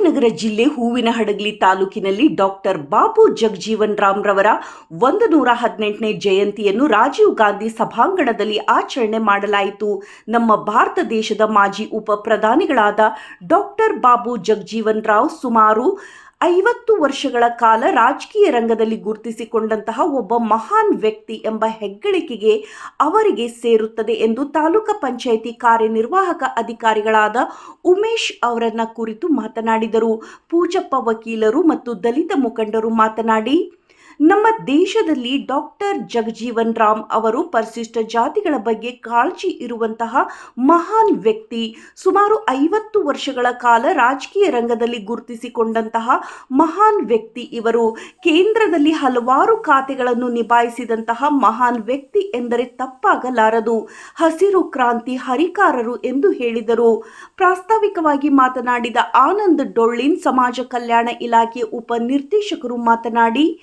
ವಿಜಯನಗರ ಜಿಲ್ಲೆ ಹೂವಿನ ಹಡಗಲಿ ತಾಲೂಕಿನಲ್ಲಿ ಡಾಕ್ಟರ್ ಬಾಬು ಜಗಜೀವನ್ ರಾಮ್ ರವರ ಒಂದು ನೂರ ಹದಿನೆಂಟನೇ ಜಯಂತಿಯನ್ನು ರಾಜೀವ್ ಗಾಂಧಿ ಸಭಾಂಗಣದಲ್ಲಿ ಆಚರಣೆ ಮಾಡಲಾಯಿತು. ನಮ್ಮ ಭಾರತ ದೇಶದ ಮಾಜಿ ಉಪ ಪ್ರಧಾನಿಗಳಾದ ಡಾಕ್ಟರ್ ಬಾಬು ಜಗಜೀವನ್ ರಾವ್ ಸುಮಾರು ಐವತ್ತು ವರ್ಷಗಳ ಕಾಲ ರಾಜಕೀಯ ರಂಗದಲ್ಲಿ ಗುರುತಿಸಿಕೊಂಡಂತಹ ಒಬ್ಬ ಮಹಾನ್ ವ್ಯಕ್ತಿ ಎಂಬ ಹೆಗ್ಗಳಿಕೆಗೆ ಅವರಿಗೆ ಸೇರುತ್ತದೆ ಎಂದು ತಾಲೂಕು ಪಂಚಾಯಿತಿ ಕಾರ್ಯನಿರ್ವಾಹಕ ಅಧಿಕಾರಿಗಳಾದ ಉಮೇಶ್ ಅವರನ್ನ ಕುರಿತು ಮಾತನಾಡಿದರು. ಪೂಜಪ್ಪ ವಕೀಲರು ಮತ್ತು ದಲಿತ ಮುಖಂಡರು ಮಾತನಾಡಿ ನಮ್ಮ ದೇಶದಲ್ಲಿ ಡಾಕ್ಟರ್ ಜಗಜೀವನ್ ರಾಮ್ ಅವರು ಪರಿಶಿಷ್ಟ ಜಾತಿಗಳ ಬಗ್ಗೆ ಕಾಳಜಿ ಇರುವಂತಹ ಮಹಾನ್ ವ್ಯಕ್ತಿ. ಸುಮಾರು ಐವತ್ತು ವರ್ಷಗಳ ಕಾಲ ರಾಜಕೀಯ ರಂಗದಲ್ಲಿ ಗುರುತಿಸಿಕೊಂಡಂತಹ ಮಹಾನ್ ವ್ಯಕ್ತಿ ಇವರು. ಕೇಂದ್ರದಲ್ಲಿ ಹಲವಾರು ಖಾತೆಗಳನ್ನು ನಿಭಾಯಿಸಿದಂತಹ ಮಹಾನ್ ವ್ಯಕ್ತಿ ಎಂದರೆ ತಪ್ಪಾಗಲಾರದು. ಹಸಿರು ಕ್ರಾಂತಿ ಹರಿಕಾರರು ಎಂದು ಹೇಳಿದರು. ಪ್ರಾಸ್ತಾವಿಕವಾಗಿ ಮಾತನಾಡಿದ ಆನಂದ್ ಡೊಳ್ಳಿನ್ ಸಮಾಜ ಕಲ್ಯಾಣ ಇಲಾಖೆ ಉಪ ನಿರ್ದೇಶಕರು ಮಾತನಾಡಿ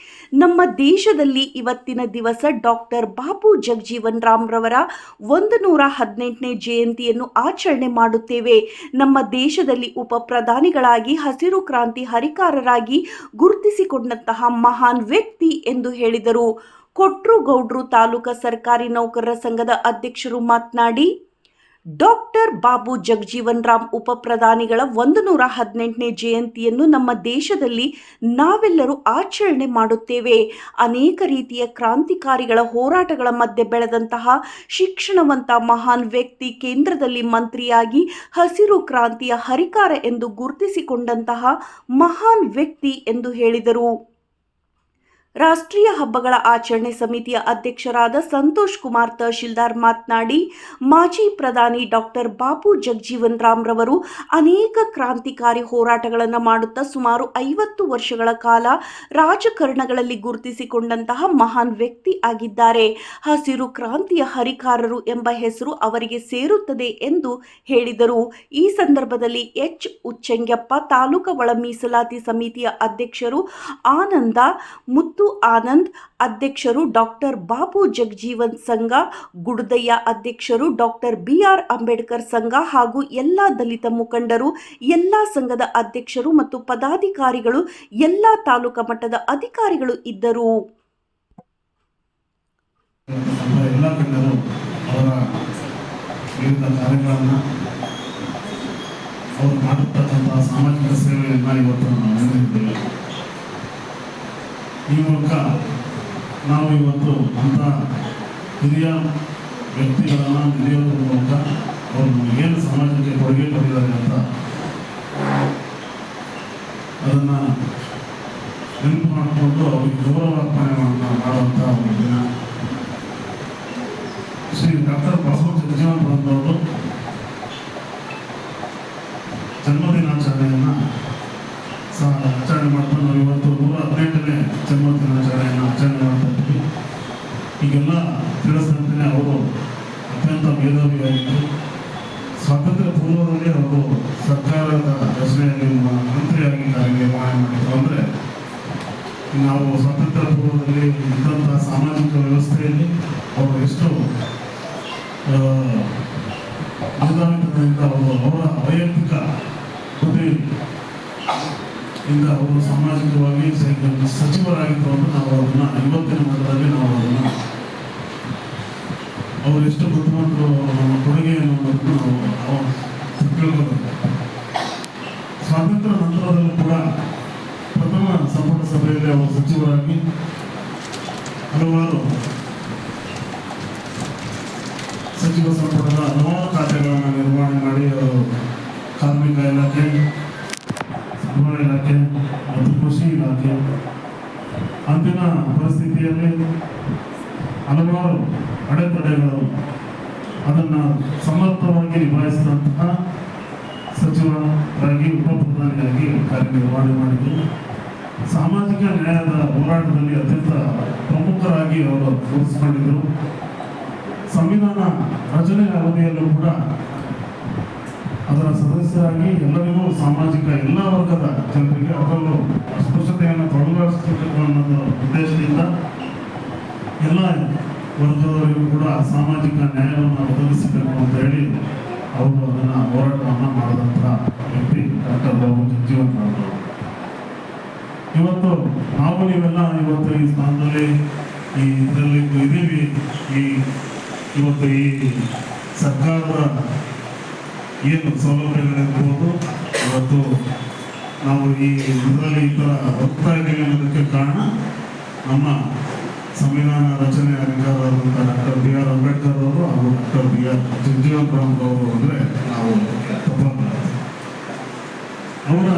ನಮ್ಮ ದೇಶದಲ್ಲಿ ಇವತ್ತಿನ ದಿವಸ ಡಾಕ್ಟರ್ ಬಾಬು ಜಗಜೀವನ್ ರಾಮ್ ರವರ ಒಂದು ನೂರ ಹದಿನೆಂಟನೇ ಜಯಂತಿಯನ್ನು ಆಚರಣೆ ಮಾಡುತ್ತೇವೆ. ನಮ್ಮ ದೇಶದಲ್ಲಿ ಉಪ ಪ್ರಧಾನಿಗಳಾಗಿ, ಹಸಿರು ಕ್ರಾಂತಿ ಹರಿಕಾರರಾಗಿ ಗುರುತಿಸಿಕೊಂಡಂತಹ ಮಹಾನ್ ವ್ಯಕ್ತಿ ಎಂದು ಹೇಳಿದರು. ಕೊಟ್ರು ಗೌಡ್ರು ತಾಲೂಕಾ ಸರ್ಕಾರಿ ನೌಕರರ ಸಂಘದ ಅಧ್ಯಕ್ಷರು ಮಾತನಾಡಿ ಡಾಕ್ಟರ್ ಬಾಬು ಜಗಜೀವನ್ ರಾಮ್ ಉಪ ಪ್ರಧಾನಿಗಳ ಒಂದು ನೂರ ಹದಿನೆಂಟನೇ ಜಯಂತಿಯನ್ನು ನಮ್ಮ ದೇಶದಲ್ಲಿ ನಾವೆಲ್ಲರೂ ಆಚರಣೆ ಮಾಡುತ್ತೇವೆ. ಅನೇಕ ರೀತಿಯ ಕ್ರಾಂತಿಕಾರಿಗಳ ಹೋರಾಟಗಳ ಮಧ್ಯೆ ಬೆಳೆದಂತಹ ಶಿಕ್ಷಣವಂತ ಮಹಾನ್ ವ್ಯಕ್ತಿ ಕೇಂದ್ರದಲ್ಲಿ ಮಂತ್ರಿಯಾಗಿ ಹಸಿರು ಕ್ರಾಂತಿಯ ಹರಿಕಾರ ಎಂದು ಗುರುತಿಸಿಕೊಂಡಂತಹ ಮಹಾನ್ ವ್ಯಕ್ತಿ ಎಂದು ಹೇಳಿದರು. ರಾಷ್ಟ್ರೀಯ ಹಬ್ಬಗಳ ಆಚರಣೆ ಸಮಿತಿಯ ಅಧ್ಯಕ್ಷರಾದ ಸಂತೋಷ್ ಕುಮಾರ್ ತಹಶೀಲ್ದಾರ್ ಮಾತನಾಡಿ, ಮಾಜಿ ಪ್ರಧಾನಿ ಡಾಕ್ಟರ್ ಬಾಬು ಜಗಜೀವನ್ ರಾಮ್ ರವರು ಅನೇಕ ಕ್ರಾಂತಿಕಾರಿ ಹೋರಾಟಗಳನ್ನು ಮಾಡುತ್ತಾ ಸುಮಾರು ಐವತ್ತು ವರ್ಷಗಳ ಕಾಲ ರಾಜಕಾರಣಗಳಲ್ಲಿ ಗುರುತಿಸಿಕೊಂಡಂತಹ ಮಹಾನ್ ವ್ಯಕ್ತಿ ಆಗಿದ್ದಾರೆ. ಹಸಿರು ಕ್ರಾಂತಿಯ ಹರಿಕಾರರು ಎಂಬ ಹೆಸರು ಅವರಿಗೆ ಸೇರುತ್ತದೆ ಎಂದು ಹೇಳಿದರು. ಈ ಸಂದರ್ಭದಲ್ಲಿ ಎಚ್. ಉಚ್ಚಂಗ್ಯಪ್ಪ, ತಾಲೂಕು ಒಳ ಮೀಸಲಾತಿ ಸಮಿತಿಯ ಅಧ್ಯಕ್ಷರು ಆನಂದ ಮುತ್ತು ಆನಂದ್, ಅಧ್ಯಕ್ಷರು ಡಾಕ್ಟರ್ ಬಾಬು ಜಗಜೀವನ್ ಸಂಘ, ಗುಡುದಯ್ಯ ಅಧ್ಯಕ್ಷರು ಡಾಕ್ಟರ್ ಬಿ ಆರ್ ಅಂಬೇಡ್ಕರ್ ಸಂಘ ಹಾಗೂ ಎಲ್ಲ ದಲಿತ ಮುಖಂಡರು, ಎಲ್ಲ ಸಂಘದ ಅಧ್ಯಕ್ಷರು ಮತ್ತು ಪದಾಧಿಕಾರಿಗಳು, ಎಲ್ಲ ತಾಲೂಕಾ ಮಟ್ಟದ ಅಧಿಕಾರಿಗಳು ಇದ್ದರು. ಅವರ ಸಾಮಾಜಿಕ ಸೇವೆಯನ್ನು ಇವತ್ತು ಈ ಮೂಲಕ ನಾವು ಇವತ್ತು ಅಂಥ ಹಿರಿಯ ವ್ಯಕ್ತಿಗಳನ್ನು ಹಿರಿಯೋದ್ರ ಮೂಲಕ ಅವರು ಏನು ಸಮಾಜಕ್ಕೆ ಕೊಡುಗೆ ಕೊಟ್ಟಿದ್ದಾರೆ ಅಂತ ಅದನ್ನು ನೆನಪು ಮಾಡಿಕೊಂಡು ಅವರಿಗೆ ಗೌರವಾರ್ಪಣೆಗಳನ್ನು ಮಾಡುವಂಥ ಒಂದು ದಿನ. ಶ್ರೀ ಡಾಕ್ಟರ್ ಬಸವ ಜಗಜೀವನ್ ಬಂದವರು ಜನ್ಮದಿನಾಚರಣೆಯನ್ನು ಸಹ ಆಚರಣೆ ಮಾಡ್ತಾ ನಾವು ಇವತ್ತು ನೂರ ಹದಿನೆಂಟನೇ ಜನ್ಮದಿನಾಚರಣೆಯನ್ನು ಆಚರಣೆ ಮಾಡ್ತಾ ಇದ್ದೀವಿ ಈಗೆಲ್ಲ ತಿಳಿಸಿದಂತೆ ಅವರು ಮೇಧಾವಿಯಾಗಿದ್ದು ಸ್ವಾತಂತ್ರ್ಯ ಪೂರ್ವದಲ್ಲಿ ಅವರು ಸರ್ಕಾರದ ರಚನೆಯಲ್ಲಿ ಮಂತ್ರಿಯಾಗಿ ಕಾರ್ಯನಿರ್ವಹಣೆ ಮಾಡಿದ್ರು. ಅಂದರೆ ನಾವು ಸ್ವಾತಂತ್ರ್ಯ ಪೂರ್ವದಲ್ಲಿ ಇದ್ದಂಥ ಸಾಮಾಜಿಕ ವ್ಯವಸ್ಥೆಯಲ್ಲಿ ಅವರು ಎಷ್ಟು ಮೇಧಾವಿತನದಿಂದ ಅವರು ಅವರ ವೈಯಕ್ತಿಕ ಇಂದ ಅವರು ಸಾಮಾಜಿಕವಾಗಿ ಸಚಿವರಾಗಿದ್ದು ನಾವು ಅದನ್ನ ಇವತ್ತಿನ ಮಟ್ಟದಲ್ಲಿ ನಾವು ಅದನ್ನು ಅವರು ಸ್ವಾತಂತ್ರ್ಯ ನಂತರದಲ್ಲೂ ಕೂಡ ಪ್ರಥಮ ಸಂಪುಟ ಸಭೆಯಲ್ಲಿ ಅವರು ಸಚಿವರಾಗಿ ಹಲವಾರು ಸಚಿವ ಸಂಪುಟದ ಹಲವಾರು ಖಾತೆಗಳನ್ನು ನಿರ್ವಹಣೆ ಮಾಡಿ ಅವರು ಕಾರ್ಮಿಕ ಇಲಾಖೆ ಗೃಹ ಇಲಾಖೆ ಮತ್ತು ಕೃಷಿ ಇಲಾಖೆ ಅಂದಿನ ಪರಿಸ್ಥಿತಿಯಲ್ಲಿ ಹಲವಾರು ಅಡೆತಡೆಗಳು ಅದನ್ನು ಸಮರ್ಥವಾಗಿ ನಿಭಾಯಿಸಿದಂತಹ ಸಚಿವರಾಗಿ ಉಪ ಪ್ರಧಾನಿಯಾಗಿ ಕಾರ್ಯನಿರ್ವಹಣೆ ಮಾಡಿದರು. ಸಾಮಾಜಿಕ ನ್ಯಾಯದ ಹೋರಾಟದಲ್ಲಿ ಅತ್ಯಂತ ಪ್ರಮುಖರಾಗಿ ಅವರು ಗುರುತಿಸಿಕೊಂಡಿದ್ದರು ಸಂವಿಧಾನ ರಚನೆ ಅವಧಿಯಲ್ಲೂ ಕೂಡ ಅದರ ಸದಸ್ಯರಾಗಿ ಎಲ್ಲರಿಗೂ ಸಾಮಾಜಿಕ ಎಲ್ಲ ವರ್ಗದ ಜನರಿಗೆ ಅದರಲ್ಲೂ ಅಸ್ಪೃಶ್ಯತೆಯನ್ನು ತೊಡಗಿಸಬೇಕು ಅನ್ನೋದು ಉದ್ದೇಶದಿಂದ ಎಲ್ಲ ವರ್ಗದವರಿಗೂ ಕೂಡ ಸಾಮಾಜಿಕ ನ್ಯಾಯವನ್ನು ಅವರು ಅದನ್ನು ಹೋರಾಟವನ್ನು ಮಾಡಿದಂಥ ವ್ಯಕ್ತಿ ಡಾಕ್ಟರ್ ಬಾಬು ಜಗಜೀವನ್ ಇವತ್ತು ನಾವು ನೀವೆಲ್ಲ ಇವತ್ತು ಈ ಸ್ಥಾನದಲ್ಲಿ ಈ ಇದರಲ್ಲಿ ಇದ್ದೀವಿ. ಈ ಇವತ್ತು ಈ ಸರ್ಕಾರದ ಏನು ಸೌಲಭ್ಯಗಳಿರ್ಬೋದು ಇವತ್ತು ನಾವು ಈ ಇದರಲ್ಲಿ ಈ ಥರ ಹೋಗ್ತಾ ಇದ್ದೀವಿ ಅನ್ನೋದಕ್ಕೆ ಕಾರಣ ನಮ್ಮ ಸಂವಿಧಾನ ರಚನೆ ಅಧಿಕಾರವಾದಂಥ ಡಾಕ್ಟರ್ ಬಿ ಆರ್ ಅಂಬೇಡ್ಕರ್ ಅವರು ಹಾಗೂ ಡಾಕ್ಟರ್ ಬಿ ಆರ್ ಜಗಜೀವನ್ ಪ್ರಮುಖ ಅವರು ಅಂದರೆ ನಾವು ತಪ್ಪಾಗಲ್ಲ ಅವರ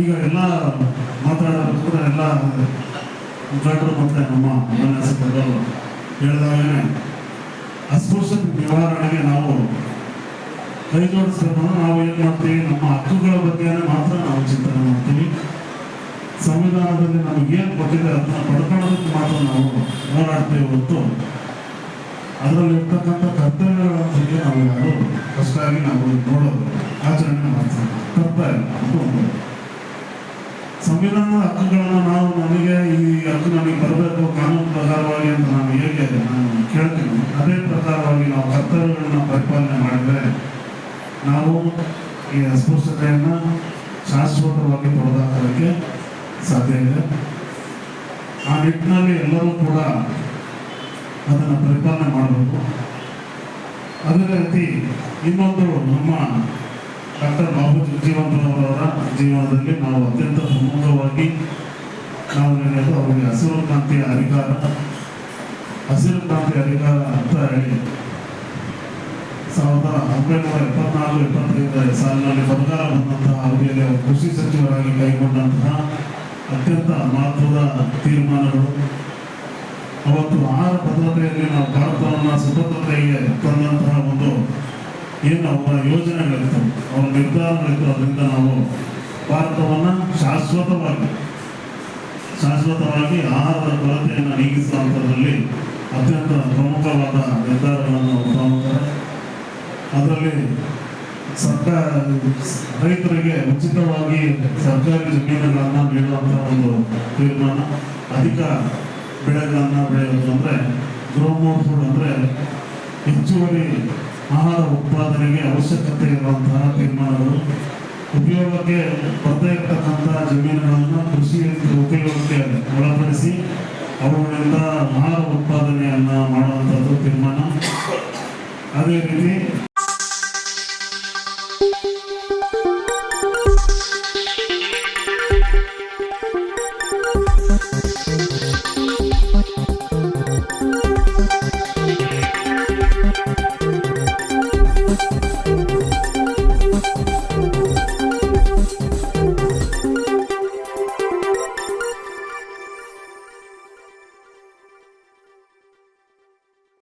ಈಗ ಎಲ್ಲ ಮಾತಾಡೋದು ಕೂಡ ಎಲ್ಲ ಮುಖಂಡರು ಮತ್ತೆ ನಮ್ಮ ಉಪನ್ಯಾಸಕರು ಹೇಳಿದಾಗಲೇ ಅಸ್ಪೃಶ್ಯ ನಿವಾರಣೆಗೆ ನಾವು ಕೈ ಜೋಡಿಸ್ಬೇಕು ನಾವು ಏನು ಮಾಡ್ತೀವಿ? ನಮ್ಮ ಹಕ್ಕುಗಳ ಬಗ್ಗೆ ಮಾತ್ರ ನಾವು ಚಿಂತನೆ ಮಾಡ್ತೀವಿ. ಸಂವಿಧಾನದಲ್ಲಿ ನಮಗೆ ಏನು ಕೊಟ್ಟಿದೆ ಅದನ್ನ ಮಾತ್ರ ನಾವು ಹೊತ್ತು ಅದರಲ್ಲಿರ್ತಕ್ಕಂಥ ಕರ್ತವ್ಯಗಳ ಬಗ್ಗೆ ನಾವು ಯಾರು ಅಷ್ಟಾಗಿ ನಾವು ನೋಡೋದು, ಆಚರಣೆ ಮಾಡ್ತೀವಿ. ಕರ್ತವ್ಯ ಸಂವಿಧಾನದ ಹಕ್ಕುಗಳನ್ನು ನಾವು ನಮಗೆ ಈ ಹಕ್ಕು ನಮಗೆ ಬರಬೇಕು ಕಾನೂನು ಪ್ರಕಾರವಾಗಿ ಅಂತ ನಾನು ಹೇಗೆ ನಾನು ಕೇಳ್ತೀನಿ. ಅದೇ ಪ್ರಕಾರವಾಗಿ ನಾವು ಕರ್ತವ್ಯಗಳನ್ನ ಪರಿಪಾಲನೆ ಮಾಡಿದರೆ ನಾವು ಈ ಅಸ್ಪೃಶ್ಯತೆಯನ್ನು ಶಾಶ್ವತವಾಗಿ ತೊಡೆದಾಕೋದಕ್ಕೆ ಸಾಧ್ಯ ಇದೆ. ಆ ನಿಟ್ಟಿನಲ್ಲಿ ಎಲ್ಲರೂ ಕೂಡ ಅದನ್ನು ಪರಿಪಾಲನೆ ಮಾಡಬೇಕು. ಅದೇ ರೀತಿ ಇನ್ನೊಂದು ನಮ್ಮ ಡಾಕ್ಟರ್ ಬಾಬು ಜಗಜೀವನ್ರವರ ಜೀವನದಲ್ಲಿ ನಾವು ಅತ್ಯಂತ ಪ್ರಮುಖವಾಗಿ ನಾವು ಹೇಳೋದು ಅವರಿಗೆ ಹಸಿರು ಕ್ರಾಂತಿಯ ಅಧಿಕಾರ, ಹಸಿರು ಕ್ರಾಂತಿ ಅಧಿಕಾರ ಅಂತ ಹೇಳಿ ಸಾವಿರದ ಒಂಬೈನೂರ ಎಪ್ಪತ್ನಾಲ್ಕು, ಎಪ್ಪತ್ತೈದರ ಸಾಲಿನಲ್ಲಿ ಬರಗಾಲ ಬಂದಂತಹ ಅವಧಿಯಲ್ಲಿ ಕೃಷಿ ಸಚಿವರಾಗಿ ಕೈಗೊಂಡಂತಹ ಅತ್ಯಂತ ಮಹತ್ವದ ತೀರ್ಮಾನಗಳು. ಅವತ್ತು ಆಹಾರ ಭದ್ರತೆಯಲ್ಲಿ ನಾವು ಭಾರತವನ್ನು ಸುಭದ್ರತೆಗೆ ತಂದಂತಹ ಒಂದು ಏನು ಅವರ ಯೋಜನೆಗಳಿತ್ತು, ಅವರ ನಿರ್ಧಾರಗಳಿತ್ತು ಅದರಿಂದ ನಾವು ಭಾರತವನ್ನು ಶಾಶ್ವತವಾಗಿ ಶಾಶ್ವತವಾಗಿ ಆಹಾರದ ಕೊರತೆಯನ್ನು ನೀಗಿಸುವಂಥದ್ರಲ್ಲಿ ಅತ್ಯಂತ ಪ್ರಮುಖವಾದ ನಿರ್ಧಾರಗಳನ್ನು ತಗೊಳ್ತಾರೆ ಅದರಲ್ಲಿ ಸರ್ಕಾರ ರೈತರಿಗೆ ಉಚಿತವಾಗಿ ಸರ್ಕಾರಿ ಜಮೀನುಗಳನ್ನು ನೀಡುವಂಥ ಒಂದು ತೀರ್ಮಾನ, ಅಧಿಕ ಬೆಳೆಗಳನ್ನು ಬೆಳೆಯೋದು ಅಂದರೆ ಗ್ರೋಮೋರ್ ಫುಡ್ ಅಂದರೆ ಹೆಚ್ಚುವರಿ ಆಹಾರ ಉತ್ಪಾದನೆಗೆ ಅವಶ್ಯಕತೆ ಇರುವಂತಹ ತೀರ್ಮಾನಗಳು. ಉಪಯೋಗಕ್ಕೆ ಬರ್ತಾ ಇರ್ತಕ್ಕಂಥ ಜಮೀನುಗಳನ್ನು ಕೃಷಿ ಉಪಯೋಗಕ್ಕೆ ಒಳಪಡಿಸಿ ಅವುಗಳಿಂದ ಆಹಾರ ಉತ್ಪಾದನೆಯನ್ನು ಮಾಡುವಂಥದ್ದು ತೀರ್ಮಾನ. ಅದೇ ರೀತಿ